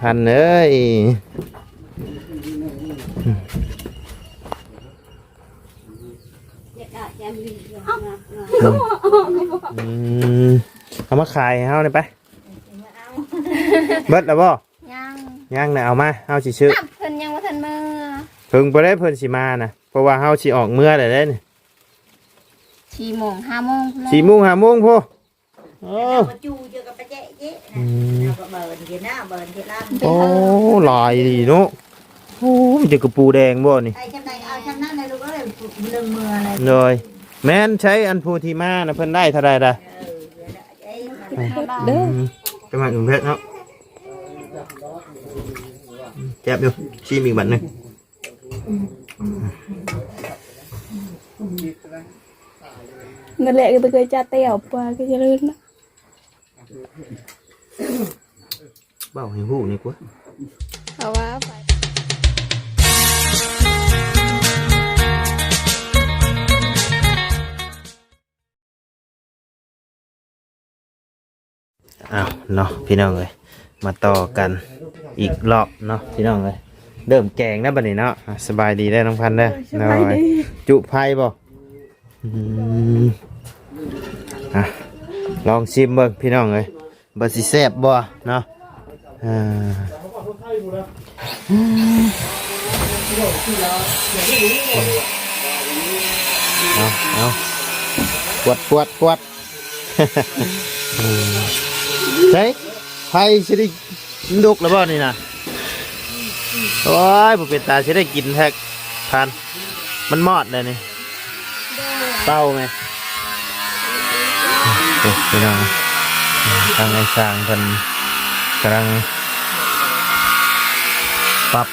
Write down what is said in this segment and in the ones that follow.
พันเอ้ยอืมเอามาขายให้เฮาได้ไปเบิดแล้วบ่ยังยังน่ะเอามาเฮาสิซื้อนับเพิ่นยังบ่ทันมือเพิ่งบ่ได้เพิ่นสิมานะเพราะว่าเฮาสิออกเมื่อได้เด้นี่สี่โมงห้าโมงพุ่นแหละ4โมง5โมงพ่อโอ้มาจูเจอกับปะเจ๊เจ๊อืมเราก็เบิร์นเดี๋ยวหน้าเบิร์นเดี๋ยวล่างโอ้หลายดีเนาะโอ้มันจะกระปูแดงบ่นี่ไอ้ชำนาญเอาชำนาญในลูกก็เลยหนึ่งมืออะไรเลย แม่นใช้อันพูที่มานะเพิ่นได้เท่าใดล่ะเออเดี๋ยวนะไอ้เด้ออืมจะมาถึงเพชรเนาะแจ็บอยู่ชิมอีกบัดหนึงนั่นแหละก็ไปเคยจัดเตี่ยวปลาก็จะลื่นนะ เบ้าให้ฮู้นี่กว่าเพราะว่าไปอ้าวเนาะพี่น้องเอ้ยมาต่อกันอีกรอบเนาะพี่น้องเอ้ยเริ่มแกงแล้วบัดนี้เนาะอะสบายดีได้อน้องพันธุ์ได้อน้อยจุไผ่บ่อืมอะลองชิมเบิ่งพี่น้องเอ้ย บ่สิแซ่บบ่เนาะอ่าเอาเอาปวดปวดปวดอืมใช่ไผ่สิได้ดุกแล้วบ่นี่นะโอ้ยผมเป็นตาสิได้กินแท็กทาน มันมอดเลยนี่เต้าไหมโอ้พี่น้อง ทางไอ้สร้างเพิ่นกำลังปรับ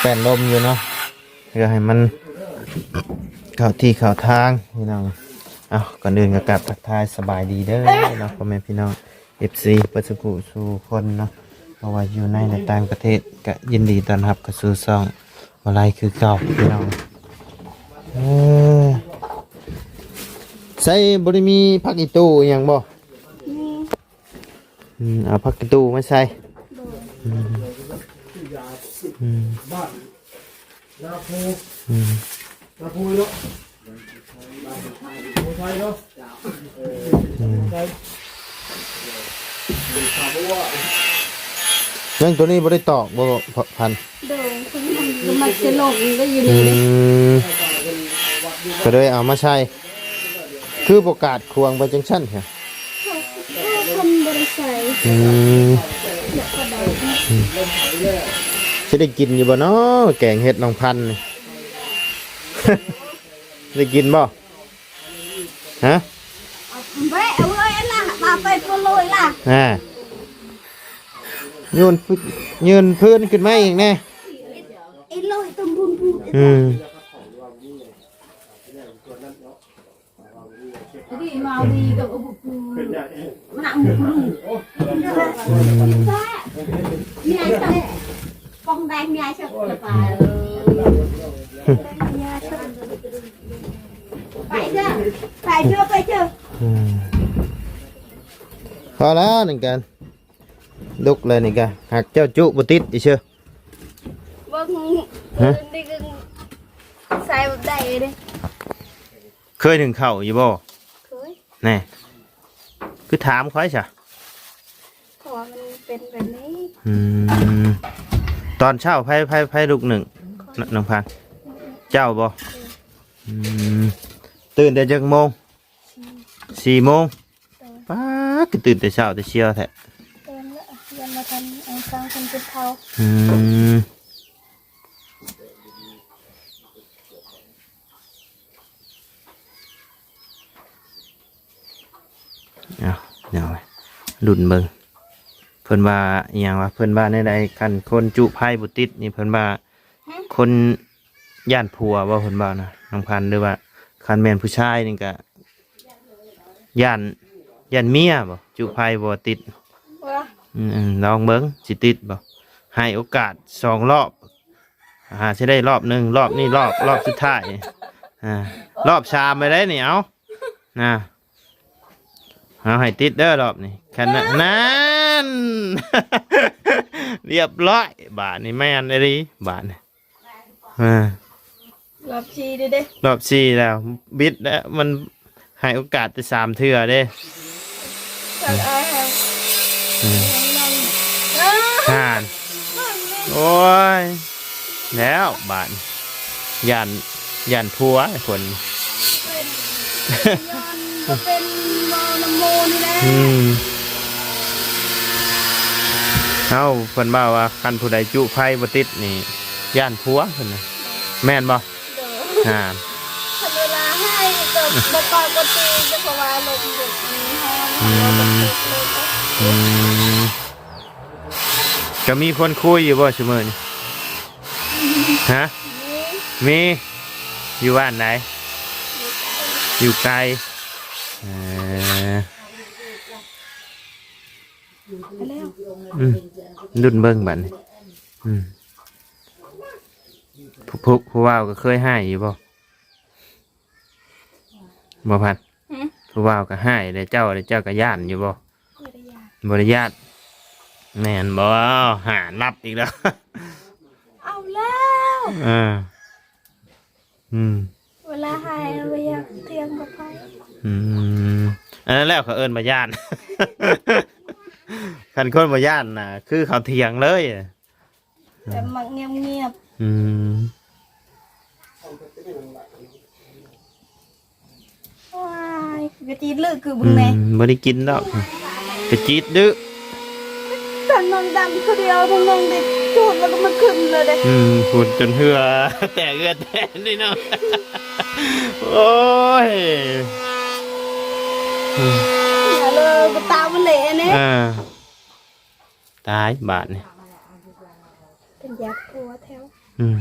แป้นลมอยู่เนาะเพื่อให้มันเข้าที่เข้าทางพี่น้องเอาก่อนอื่นก็กลับทักทายสบายดีเด้อเนาะพ่อแม่พี่น้อง FC ปัจจุกุสู่คนเนาะเพราะว่าอยู่ในและต่างประเทศก็ยินดีต้อนรับกับสู่ซ่องอะไรคือเก่าพี่น้องเออ ส่บริมีพักอีตู้อหย่างบ่อืมเอาพักอีตู้มาใส่อืมอืมอืมเรื่องตัวนี้บ่ได้ตอกบ่พันเดินคนมันมันจะลงก็อยู่อืดีเลยมก็เลยเอามาใช้ คือประกาศควงไปจังชั่นค่ะคนบริษัทอืมจะได้กินอยู่บ่เนาะแกงเห็ดน้องพันธุ์นี่ได้กินบ่ฮะแม่เอาเลยล่ะมาไปตัวลอยล่ะอ่าโยนพื้นยืนพื้นขึ้นมาอีกแน่ไอ้ลอยตุ้มบุ้มบุ้มอืมดีมาดีกับอุปกรณ์มันหนักบุ้มมีไอ้สักปองแดงมีไอ้สักไปไปเถอะไปเถอะไปเถอะ อืมพอแล้วหนึ่ งกันลุกเลยนี่กันหากเจ้าจุบุติดอีเชื่อเบิ่งฮะนี่ก็ใส่แบบใดเลยเคยถึงเข่าอยู่บ่เคย แน่คือถามค่อยจ้ะเพราะว่ามันเป็นแบบนี้อืมตอนเช้าไพ่ไพ่ไพ่ลูกหนึ่งนน้องพันเจ้าบ่อืมตื่นแต่จักโมงสี่โมงป้าก็ตื่นแต่เช้าแต่เชียวแท้เต็มแล้วยันมาทันเอากลางคนจุดเทาอืม เอาเดี๋ยวไปดุนเบิงเพิ่นว่าอย่างว่าเพิ่นว่าในใดกันคนจุไพ่บุติดนี่เพิ่นว่าคนย่านผัวว่าเพิ่นว่านะน้องพันหรือว่าคันแมนผู้ชายนี่ก็ย่านย่านเมียบ่จุไพ่บ่ติดอืมลองเบิ้งสิติดบ่ให้โอกาสสองรอบหาจะได้รอบหนึ่งรอบนี้รอบรอบสุดท้ายอ่ารอบชามไปได้เหนียวนะ เอาให้ติดเด้อรอบนี้คันนั้นนั่นเรียบร้อยบาทนี่แม่นเลยดิบาทนี่อ่ารับชีเด้เด้รอบสี่แล้ว บิดแล้วมันให้โอกาสไปสามเทื่อเด้จากอาหารอืมนั่งอ้าห่านโอ้ย แล้วบาทยันยันพัวไอ้คน ก็เป็นมอน้ำโมนี่แหละอืมเอาเพิ่นบ่าว่าคันผู้ใดจุไพ่บ่ติดนี่ ย่านผัวเพิ่นน่ะแม่นบ่เด้ออ่าถ้าเวลาให้ก็บ่ปกติจะเพราะว่าลมเด็กมีห้องเราก็ตกเลยก็อืมก็มีคนคุยอยู่บ่ซุมื้อนี้ฮะ นี่มีอยู่บ้านไหน อยู่ไกล เอ่อไปแล้วอืมรุ่นเบิ่งบัดนี้อืมผู้ผู้ผู้ว่าวก็เคยให้อยู่บ่บ่พันหึผู้ว่าวก็ให้แล้วเจ้าแล้วเจ้าก็ย่านอยู่บ่ไม่ได้ยากบริญาตแม่นบ่หานับอีกแล้ว เอาแล้ว อ่า อืม เวลาให้เราอยากเที่ยงกับไป อืมอันนั้นแล้วเขาเอิ้นมาย่าน คันคนมาย่านน่ะ คือเขาเถียงเลยแต่มักเงียบเงียบอืมๆว้ายกระจีดเลือกคือบุอืญแม่มบ่ได้กินดอกกระจีดดื้อแต่นอนดำคนเดียวทั้งนองเด็กจูดแล้วก็มาขึ้นเลยเด้อืมพูดจนเหือ แต่เอือแต่นี่เนาะ โอ้ยอืมอย่า เลยก็ตามมันเละเนี่ยอ่าตายบาทนี่เป็นยักษ์ตัวแถวอืม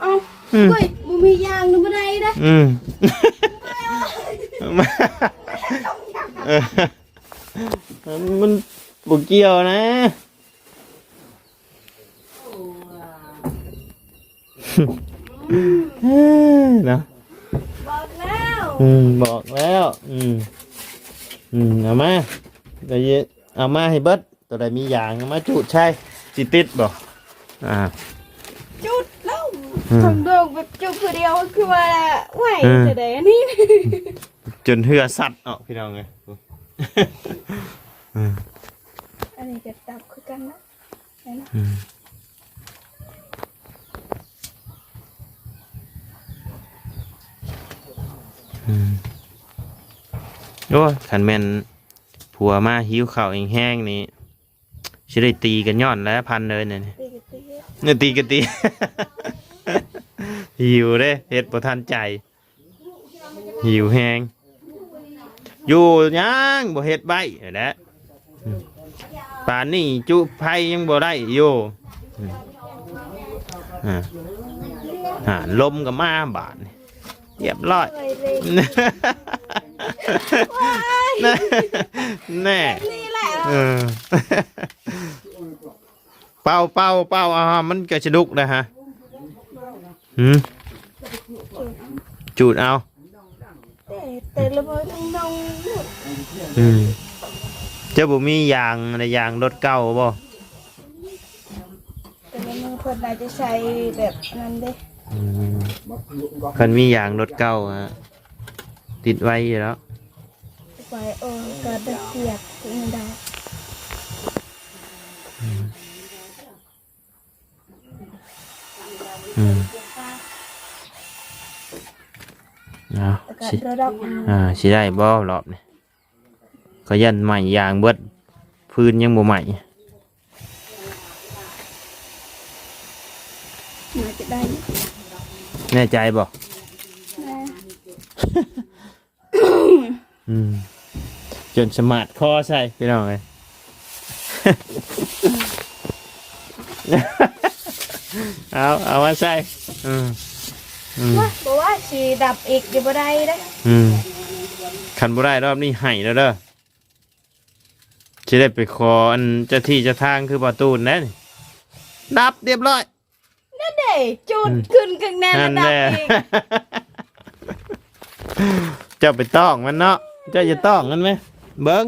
เอ้าอืมเฮ้ยมึงมียางหรือไม่ได้นะอืมมาเออมันบุกเกี่ยวนะ เนาะ บอกแล้ว อืมบอกแล้ว อืมอืมเอามาเดี๋ยวจะ เอามาให้เบิดตัวใดมีอย่างเอามาจุดใช่จิติดบอกอ่า จุดแล้วอืม ทำโดงแบบจุดคนเดียวคือว่าไหวอืมจะได้อันนี่จนเหือสัตว์เนาะพี่น้องไงอืมอันนี้จะตับคือกันนะเห็นไหมอืมอืม โอ้ยขันแมน ผัวมาหิวข้าวเองแห้งนี่สิได้ตีกันย้อนแล้วพันเลยเนี่ยตีกันตีเงินตีกันตี หิวเด้เฮ็ดบ่ทันใจ หิวแฮงอยู่ยังบ่เฮ็ดใบแหละอืมป่านนี้จุไผยังบ่ได้อยู่อืมอ่าหาลมก็มาบาดนี่ เรียบร้อยเลยเลยแน่แน่นี่แหละเออเป่าเป่าเป่าอ่ามันก็จะดุกนะฮะหืมจูดเอาแต่แต่ละมือทั้งน้องหมดอืมเจ้าบุมียางในยางรถเก่าบ่แต่ละมือเพิ่นอาจจะใช้แบบนั้นเด้ อืมคันมียางรถเก่าฮะติดไว้อยู่แล้วไว้เออก็ได้เกียกถึงดาวอืมเอาแต่ก็สิระดับอ่าสิได้บ่รอบนี่ก็ยันใหม่ยางเบิดพื้นยังบ่ใหม่น่าจะได้ แน่ใจบ่นะอืมจนสมาร์ทคอใส่พี่น้องเลยเอาเอามาใส่อืมอืมว่าบอกว่าสีดับอีกอยู่บ่ได้เด้อืมขันบ่ได้รอบนี้ให้แล้วเด้อจะได้ไปขออันเจ้าที่เจ้าทางคือประตูนแน่นี่ดับเรียบร้อย นั่นเด้จุดขึ้นข้างหน้านั่ระนดับแหละอีกเจ้าไปต้องมันเนาะเจ้าจะต้องมันไหมเบิ้ง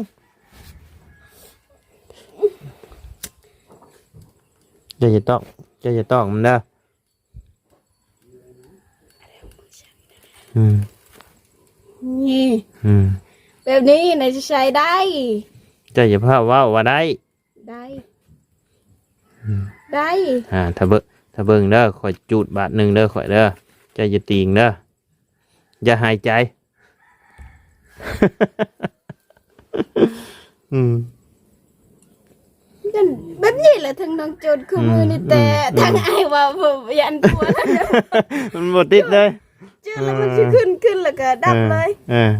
เจ้าจะต้องเจ้าจะต้องมันเด้ออืมนี่อืมแบบนี้ไหนจะใช้ได้ เจ้าจะพาเว่าว่าได้ได้ ได้ อ่าถ้าเบิ่ง ถ้าเบิ่งเด้อข่อยจูดบาทหนึ่งเด้อข่อยเด้อเจ้าจะตีงเด้ออย่าหายใจ อืมนั่นแบบนี้แหละทั้งน้องโจนคือมือนี่แต่อืมทั้งไอ้ว่าผมยันตัวแล้วนะมันหมดติดเลยจืดแล้วมันจะขึ้นขึ้นแล้วก็ดับเลยเออ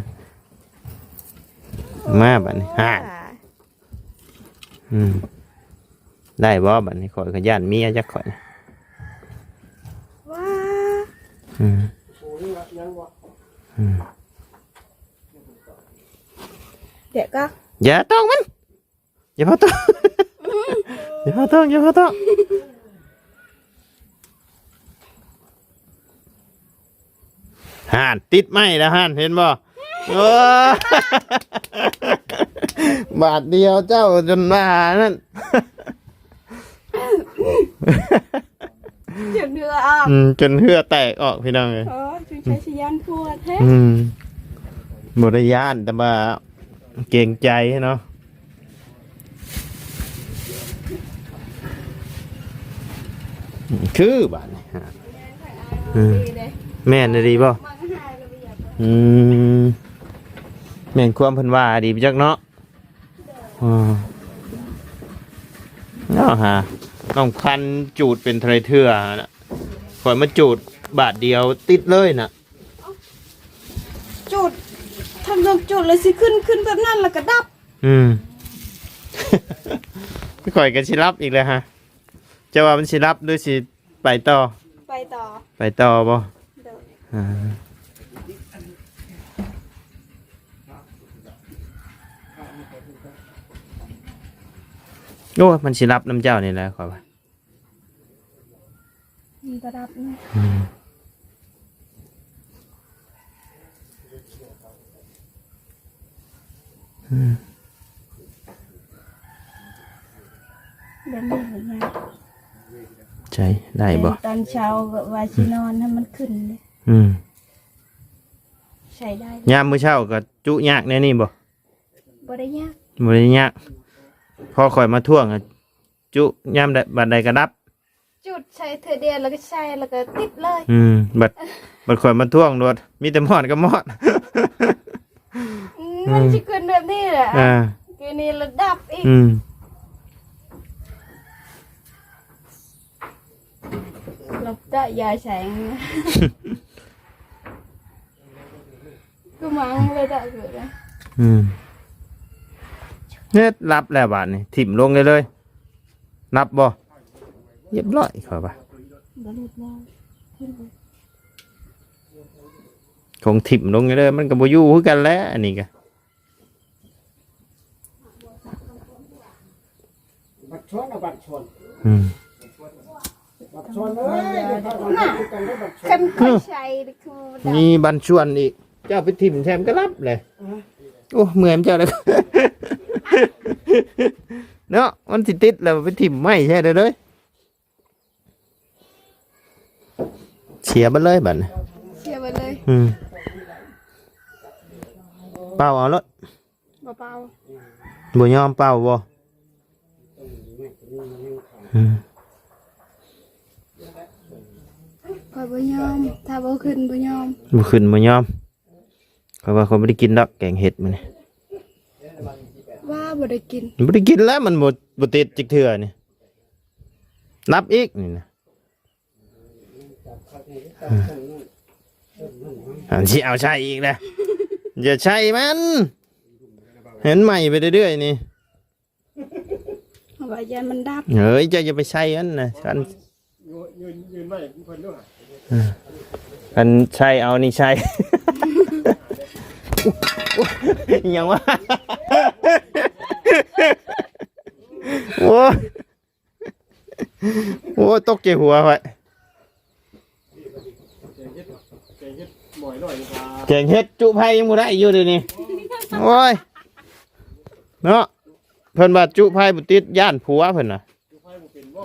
มาบัดนี้ฮะอืมได้บ่บัดนี้ข่อยก็ย่านเมียจักข่อยนะ ว้า อืมอืมเดี๋ยวก็อย่าต้องมัน อย่าพอต้อง อย่าพอต้องอย่าพอต้องห่านติดไหมแล้วห่านเห็นบ่โอ้บาทเดียวเจ้าจนมานั่น จุดเดือออกอืมจนเหือแตกออกพี่น้องเลยโอ้จุดใช้ชยันทั่วแท้อืมบริยานแต่ว่าเก่งใจเนาะคือบาทนี่ฮะอืมดีเลยแม่นน่ะดีป่ะมันก็หายแล้วไปอยากอืมแม่นความเพิ่นว่าดีไปจักเนาะอ่าเนาะฮะ น้องพันธุ์จูดเป็นไทรเทื่อนะข่อยมาจูดบาทเดียวติดเลยน่ะจุดทำทำจุดเลยสิขึ้นขึ้นแบบนั้นแล้วก็ดับ อืมพี่ข่อยกันสิรับอีกเลยฮะจะว่ามันสิรับหรือสิไปต่อไปต่อไปต่อบ่ เดี๋ยว อ่า โอ้ยมันสิรับน้ำเจ้านี่แหละขอยว่ามันก็ดับนะอืมแบบนี้แบบนี้ใช่ได้บ่ตอนเช้าก็ว่าชินอนให้มันขึ้นเลยอืมใช้ได้ยามมื้อเช้าก็จุยากแน่นี่บ่บ่ได้ยากบ่ได้ยาก พอข่อยมาท่วงอะจุยามใดบัดใดก็ดับ จุดใช้เธอเดียวแล้วก็ใช้แล้วก็ติดเลยอืมบัดบัดข่อยมาท่วงโดดมีแต่หมอดกับหมอด อืมมันจะขึ้นแบบนี้แหละอ่าคืนนี้ระดับอีกอืมหลบได้ยาแสงก็มังเลยได้เกิดนะอืม เนี่ยรับแล้วบาดนี่ถิ่มลงเลยเลยรับบ่เรียบร้อยขอยป่ะบรุษแล้วคงถิ่มลงเลยเลยมันก็บ่อยู่คือกันแหล้วอันนี้ก็บัตรชนเอาบัตรชนอืมบัตรชนเอ้ยเดี๋ยวเขาเอาไปกันได้บัตรชนคันค่อยใช้คือดับมีบันชวนอีกเจ้าไปถิ่มแถมก็รับเลย โอ้เมื่อยมนเจ้าเลยเนาะมันสิติดแล้วไปถิ่มไม่ใช่เลยเลยเสียไปเลยบัดนี้เชียร์ไปเลยอืมเป่าเอารถเบาบ่ยอมเป่าบ่อืมๆพอบ่ยอมถ้าบ่ขึ้นบ่ยอมบ่ขึ้นบ่ยอม เพราะว่าเขาไม่ได้กินดอกแกงเห็ดมันนี่ว่าบ่ได้กินบ่ได้กินแล้วมันบ่บ่ติดจิกเทื่อนี่นับอีกนี่นะอืมอันที่เอาใช้อีกนะอย่าใช้มัน เห็นใหม่ไปเรื่อยๆนี่เพราะว่ายันมันดับเฮ้ยเจะอย่าไปใช้มันนะฉันยืนยืนไว้เพิ่นด้วยฉันใช้เอานี่ใช้ อิหยังวะโอ้โอ้ตกใจหัวไปเจ๊เฮ็ดบ่อยหน่อยดีกว่าแกงเฮ็ดจุไผยังบ่ได้อยู่เดี๋ยวนี้โอ้ยเนาะเพิ่นว่าจุไผบ่ติดย่านผัวเพิ่นน่ะอยู่ไฟบ่เป็นบ่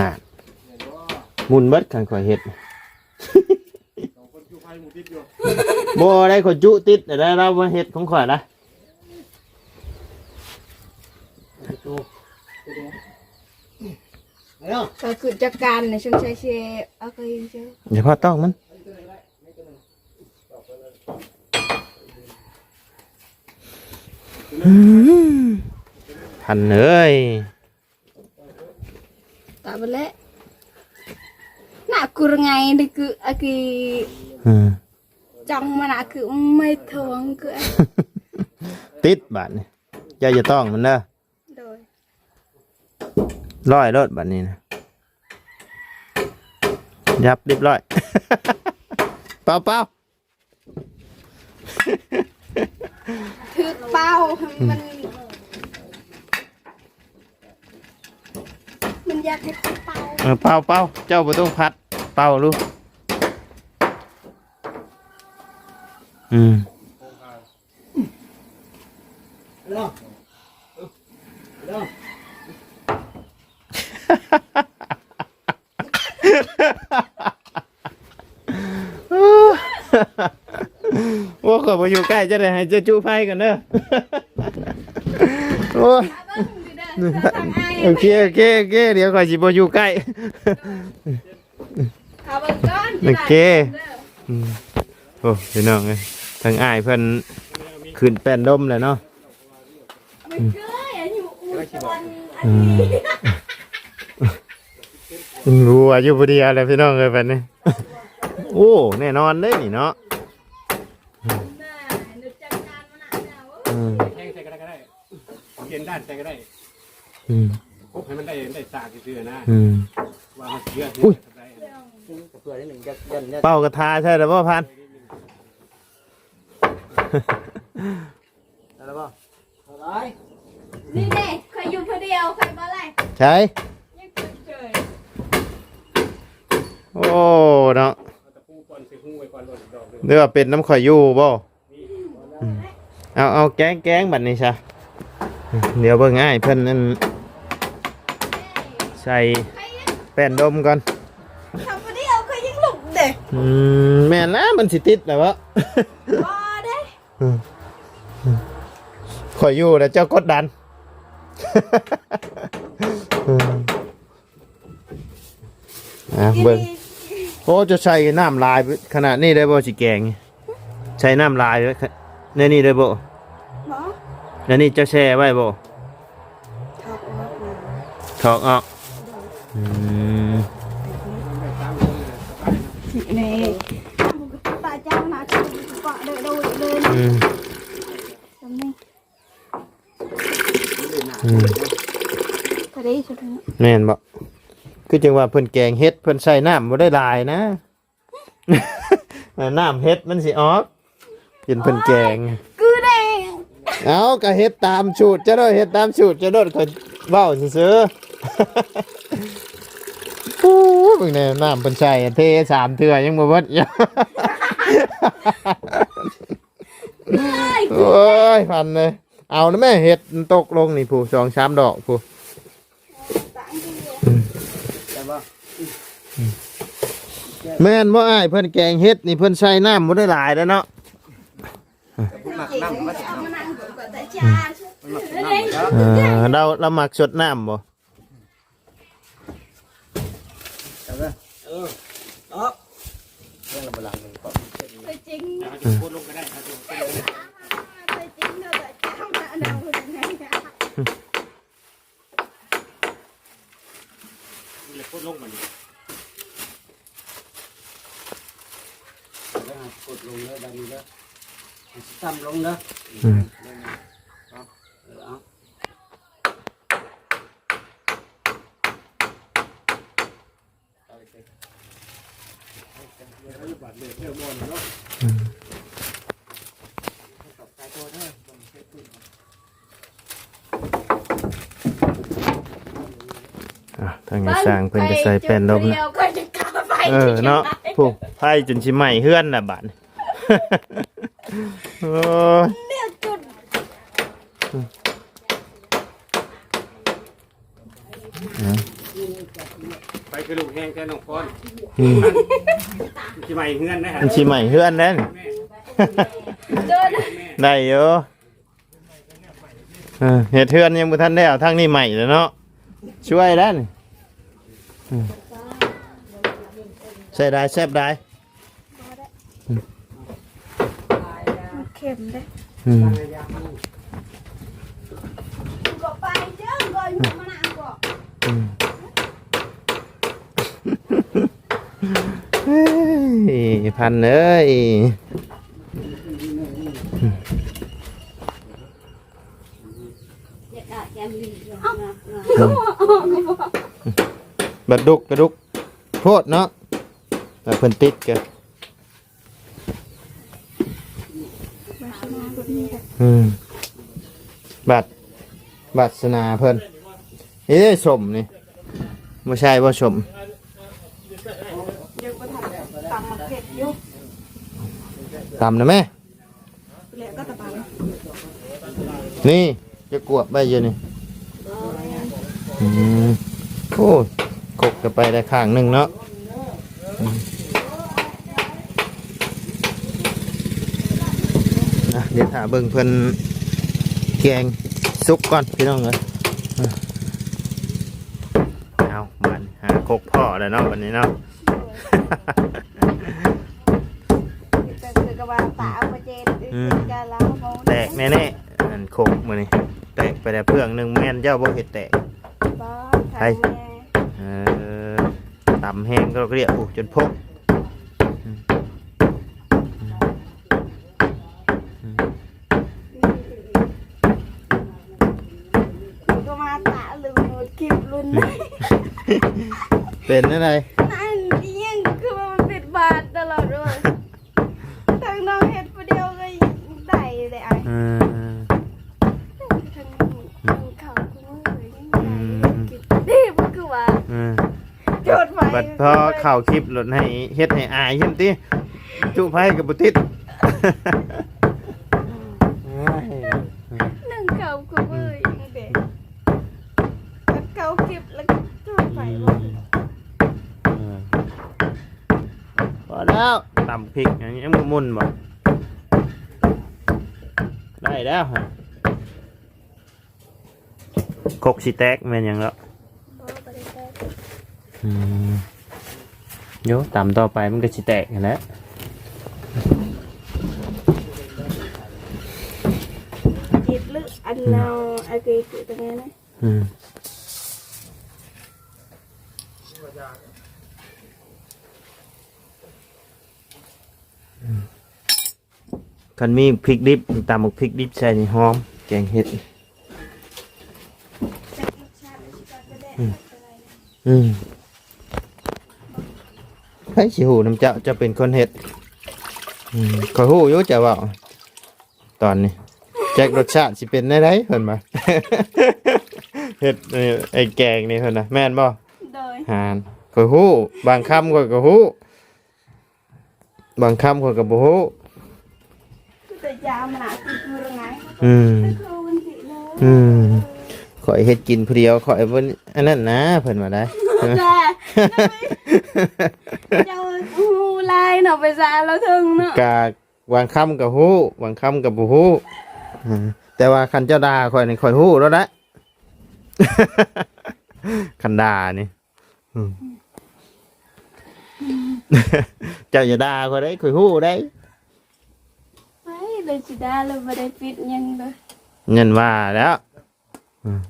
ฮะมุนเบิดคันข่อยเฮ็ด องคนอยู่ไฟหมู่ติดอยู่บ่ได้ข่อยจุติดแต่ได้เรามาเฮ็ดของข่อยนะก็คือจัดการในช่วงใช้เชเอาก็ยิงเจ้าอย่าพอต้องมันอืมพันเอ้ยตาบเละน่ากูไงนี่คืออะคื ออืมจังมันอะคือไม่ทวงคือติดบาดนี่อย่าอย่าต้องมันเด้อโดยร้อยรถบาดนี้นะยับเรียบร้อย เปล่าเปล่าถือเป้ามันมันอยากให้เขาเป้าเออเปล่าเปล่าเจ้าบ่ต้องพัด เปล่าลูก อืมเนาะเนาะว่าขอยมาอยู่ใกล้จะได้ให้เจ้าจูไฟกันเด้อโอ้ยโอเคโอเคโอเคเดี๋ยวขอยสิบ่อยู่ใกล้เอาเบิ่งก่อนโอเคอืมโอ้พี่น้องเอ้ย ทางอ้ายเพิ่นขึ้นแป้นดมแล้วเนาะยอันอยู่อู่ตอนอันอืมนี้รู้ว่ายู่บ่เดียวแหล้วพี่น้องเอ้ยบัดนี้โอ้แน่นอนเด้นี่เนาะเออแข้งใส่ก็ได้ก็ได้เปลี่ยนด้านใส่ก็ได้อืมคบให้มันได้ได้สากซื่อนะอืมว่าเฮาเชื่ออุ้ยเพื่อเป้ากระทาใช่หรือเปล่าพัน อะไรบ่อะไรนี่เด้เคยอยู่คนเดียวเคยบ่ไรใช่ยังเกิดเจยโอ้เนาะเอาตะปูก่อนใส่หูไว้ก่อนโดนดอกหนึงเรือว่าเป็นน้ำข่อยอยู่บ่อืมเอาเอาแกงแกงบัดนี้ซะเดี๋ยวเบิ่งง่ายเพิ่นนั่นใส่แป้นดมก่อนทำคนเดียวเคยยังหลุกเด้อืมแม่นแล้วมันสิติดแล้ววะบ่เด้ ข่อยอยู่แล้วเจ้ากดดันอืมอะเบิ่งโอ้จะใช้น้ำลายขนาดนี้ได้บ่สิแกง ใช้น้ำลายไว้ในนี่ได้บ่บ่แล้วนี่เจะแช่ไว้บ่ถอกออกมาถอกออกอืมนี่ตาจ้างมาชุดปะเดินโดยเดิน อืม ตรงนี้ อืมทะเลชุดนี้แม่นบ่คือจังว่าเพิ่นแกงเฮ็ดเพิ่นใส่น้ำบ่ได้หลายนะ น้ำเฮ็ดมันสิออกกินเพิ่นแกง กูเด้เอาก็เฮ็ดตามสูตรจะได้เฮ็ดตามสูตรจะได้คนเว้าซื่อๆโอ้ยเบิ่งแน่น้ำเพิ่นใส่เทสามเทื่อยังบ่เบิดอยู่โอ้ยพันเลย เอานะแม่เห็ดมันตกลงนี่ผู้สองสามดอกผู้ต่างกันเดียวแต่บ่แม่นว่าอ้ายเพิ่นแกงเห็ดนี่เพิ่นใส่น้ำบ่ได้หลายแล้วเนาะจริงเอามานั่งก่อนแต่จ้าเด้เออเราเรามักสดน้ำบ่เออเนาะเรื่องบลังหนึ่งก่อน เคยจริง เอาจะพูดลงก็ได้ครับ เคยจริงเนอะแต่จ้างมาเดาเป็นไงอะ เลยพูดลงมัน กดลงแล้วดันแล้วซ้ำลงนะ อืม เอา บาดเจ็บเนื้อบอลเนาะ อะทางนี้ สร้างเพิ่นก็ใส่แป้นดมนะเดียวก็จะกล้าไปเออเนาะผู้ไพ่จนชิใหม่เฮือนน่ะบัดนี้โอ้ยเรียกจุดไปกระดูกแห้งแค่น้องพรอืมที่ใหม่เฮือนนะฮะมันชิใหม่เฮือนนั่นเดินได้อยู่เออเห็ดเทือนยังบ่ทันได้เอาทางนี้ใหม่เลยเนาะช่วยได้นี่อืม ใส่ได้แซ่บได้เข็มเด้อืมก็ไปเจ้าก็อยู่มานานก็อืมเฮ้ยพันเอ้ย บัดดุกกระดุกโพดเนาะแบบเพิ่นติดกันอืมบัดบัดสนาเพิ่นเอ้ยสมนี่ไม่ใช่ว่าสมตำมนะแม่นี่จะกวบไปอยู่นี่โอ้ กบกันไปได้ข้างหนึ่งเนาะอืมอะเดี๋ยวถาเบิ่งเพิ่นแกงซุปก่อนพี่น้องเลยอะเอามันหาคกพ่อแล้วเนาะวันนี้เนาะแต่คือกระบาตาเอาไปเจนอีกการล้างมองแตกแน่ๆอันโคกมือนี่แตกไปแต่เพื่องหนึ่งแม่นเจ้าบ่เห็ดแตกบ้าทำแม่เออ ต่ำแห้งก็เรียกโอ้จนพกก็มาตาลืมหมดคลิปรุ่นไหนเป็นอะไราคลิปหลดให้เฮ็ดให้อายขึ้นติจุไผกับบุติดหนึ่งเขาคือมือยังเด็กแล้วเขาเก็บแล้วก็จทย์ไฟว่าเออพอแล้วตำพริกอย่างนี้มันมุนบ่ได้แล้วฮะคกสิแตกแม่นยังแล้วอืม โยต่ำต่อไปมันก็สิแตกนั่นแหละจิตลึกอันเราอะไรคือตรงนี้นะอืมคันมีพริกดิบตำบักพริกดิบใส่นี่หอม แกงเห็ดแต่รสชาติมันจะ ไม่ได้อะไรอืมให้สิหูน้ำเจ้าจะเป็นคนเห็ดอืมขอยหูอยู่จะเว่าตอนนี้แจ็ครสชาติสิเป็นได้ไรเพิ่นมาเห็ดนี่ไอ้แกงนี่เพิ่นนะแม่นบ่โดยหานขอยหูบางคำขอยก็หูบางคำขอยก็บ่หูคือแต่ยามันหนาคือคือไงอืมคือมันสิเลยอืมขอยเฮ็ดกินผู้เดียวขอยบ่อันนั้นนะเพิ่นว่าได้แต่ เจ้าหูลายเนาะไปซาแล้วถึงเนาะกากวางคำกับฮู้วางคำกับบ่ฮู้อืมแต่ว่าคันเจ้าด่าข่อยนี่ข่อยฮู้แล้วนะ คันด่านี่อืมเจ้าอย่าด่าข่อยได้ข่อยฮู้ได้ไม่เลยสิดาเลยไม่ได้ปิดยังเลยเงินว่าแล้วอืม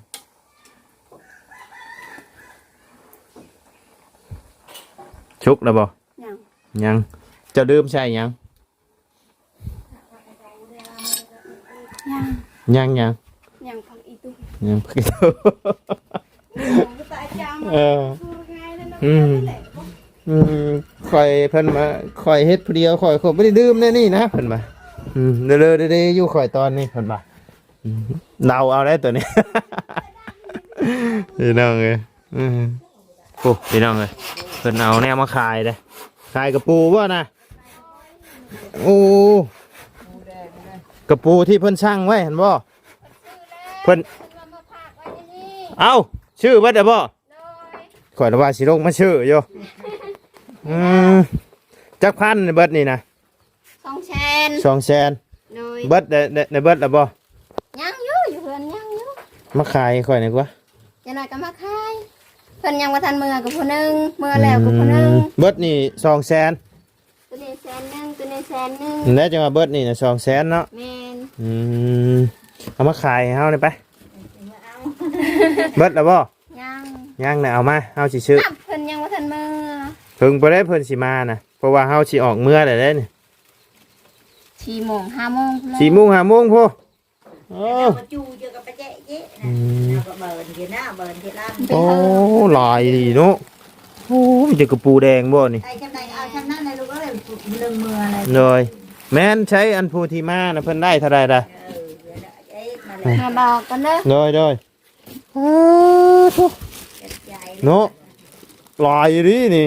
ชุกแล้วบ่ยังยังเจะดื่มใช่ยังยังยังยังยังพักอีตุ้ยังก็ตายจามเออคือไงนั่นเนาะอืมอืมคอยเพิ่นมาคอยเฮ็ดผู้เดียวคอยคอยบ่ได้ดื่มแน่นี่นะเพิ่นมาอืมเด้อๆเด้ๆอยู่คอยตอนนี้เพิ่นมาอืมเดาเอาได้ตัวนี้ พี่น้องเอ้ยอืมโอ้พี่น้องเอ้ย เพิ่นเอาแนวมาขายเด้ขายกระปูบ่นะโอ้กระปูที่เพิ่นช่างไว้เห็นบ่เพิ่นเอ้าชื่อเบิดเด้อบ่ข่อยละว่าสิลงมาชื่ออยู่อืมจักพันเบิดนี่นะสองแชนสองแสนโดยเบิดได้ได้ได้เบิดแล้วบ่ยังอยู่อยู่เพื่อนยังอยู่มาขายข่อยหน่อยกว่าจะหน่อยก็มาขาย เพิ่นยังว่าทันมือกับผู้หนึงมือแล้วกับผู้หนึงอืมเบิดนี่สองแสนตัวนี้แสนหนึงตัวนี้แสนหนึงแล้วจังว่าเบิดนี่นะสองแสนเนาะแม่นอืมเอามาขายให้เฮาเลยไป เบิดแล้วบ่ยังยังน่ะเอามาเฮาสิซื้อนับเพิ่นยังว่าทันมือเพิ่งบ่ได้เพิ่นสิมานะเพราะว่าเฮาสิออกเมื่อได้เด้นี่สี่โมงห้าโมงพุ่นแหละ4โมง5โมงพุ่น โอ้มาจูเจอกับปะเจ๊เจ๊อืมนะก็เบิร์นเห็นหน้าเบิร์นเห็นล่างโอ้หลายดีเนาะโอ้มีแต่กระปูแดงบ่นี่ไอ้ชำนาญเอาชำนาญในลูกก็เลยหนึ่งมืออะไรเลย แม่นใช้อันผู้ที่มานะเพิ่นได้เท่าใดล่ะเออเอ๊ะมาเลยมาบอกกันเด้อเลยเลยอ้าทุใหญ่เนาะหลายดีนี่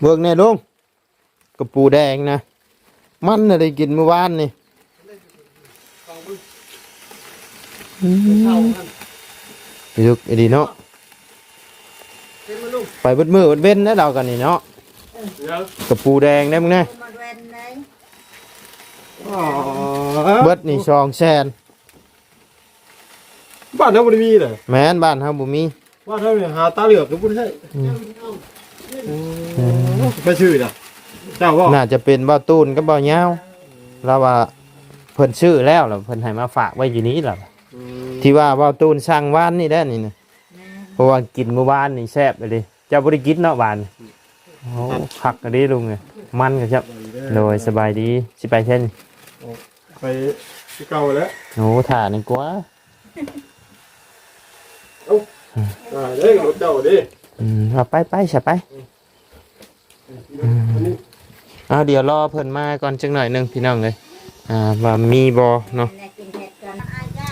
เบิกแน่ลุงกระปูแดงนะ มันน่ะได้กินเมื่อวานนี่อืมยึกไอ้ดีเนาะไปเบิดมือเบิดเว้นนะเรากันนี่เนาะกระปูแดงได้มึงแน่มาเวนเลยเบิดนี่สองแสนบ้านเราบ่ได้มีเลยแม่นบ้านเฮาบ่มีบ้านเราเนี่ยหาตาเหลือกก็บ่ได้ ไปชื่อน่ะเจ้าว่าน่าจะเป็นบ่าวตูนกับบ่าวยาวเราว่าเพิ่นชื่อแล้วล่ะเพิ่นให้มาฝากไว้อยู่นี้ล่ะที่ว่าบ่าวตูนสร้างบ้านนี่ได้อนี่นะเพราะว่ากินเมื่อวานนี่แซ่บเลยดิเจ้าบ่ได้กินเนาะบ้านโอ้คักก็ดีลุงเอ้ยมันก็ครับโดยสบายดีสิไปเช่นไปที่เก่าแล้วโอ้ถ่านี่กว่าอ่าเด้รถเจ้าดิอืมเอาไปไปใช่ไป อืมเอาเดี๋ยวรอเพิ่นมาก่อนจังหน่อยหนึงพี่น้องเลยอ่าว่ามีบ่เนาะ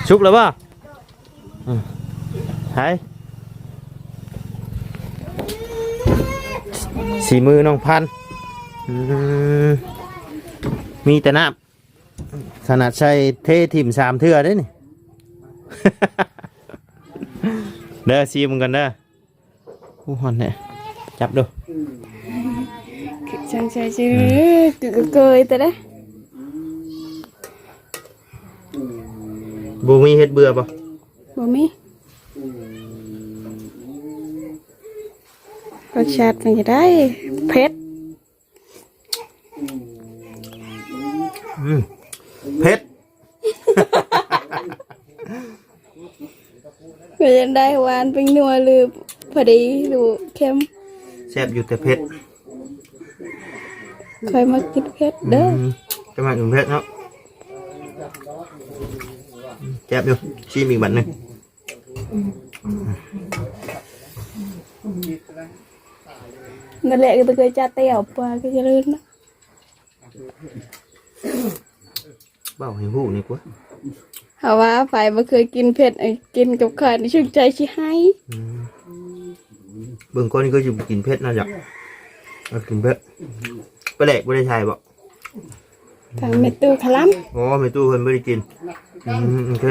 ชุกแล้วป่ะหายสีมือน้องพันมีแต่น้ำขนาดใช้เทถิ่มสามเทื่อได้นี่เด้อซีมึงกันเด้อผู้หอนเนี่ยจับดู จังใจจื้อคือก็เกยแต่เด้อบูมีเฮ็ดเบื่อป่ะบ่มีรสชาติมันจะได้เผ็ดอืมเผ็ดมันจะได้หวานเป็นนัวหรือพอดีหรือเค็มแซ่บอยู่แต่เผ็ด เคยมากินเผ็ดเด้อมจะมาถึงเผ็ดเนาะแซ่บอยู่ชิมอีกบัดหนึงนั่นแหละก็เคยจัดเตี่ยวปลาก็จะลื่นนะเบ้าให้หูนี่กว่าหาว่าฝ่ายบ่เคยกินเผ็ดไอ้กินกับข้าวนี่ชื่นใจชิให้เบิ่งก้อนนี่ก็อยู่กิน เผ็ดนะจ๊ะเอากินเผ็ดไปแหลกไม่ได้ใช่บ่ทางเมตูคลัมอ๋อไม่ตู้เพิ่นไม่ได้กินอืมโอเค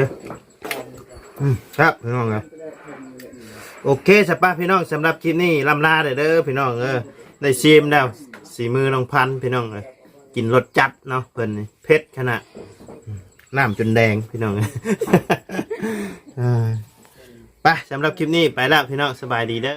อืมครับพี่น้องครับโอเคสปะพี่น้องสำหรับคลิปนี้ลำลาเด้อเด้อพี่น้องเออได้ชิมแล้วสีมือน้องพันธุ์พี่น้องเลยกินรสจัดเนาะเพิ่นนี่เผ็ดขนาดอืมน้ำจนแดงพี่น้องอ่าไปสำหรับคลิปนี้ไปแล้วพี่น้องสบายดีเด้อ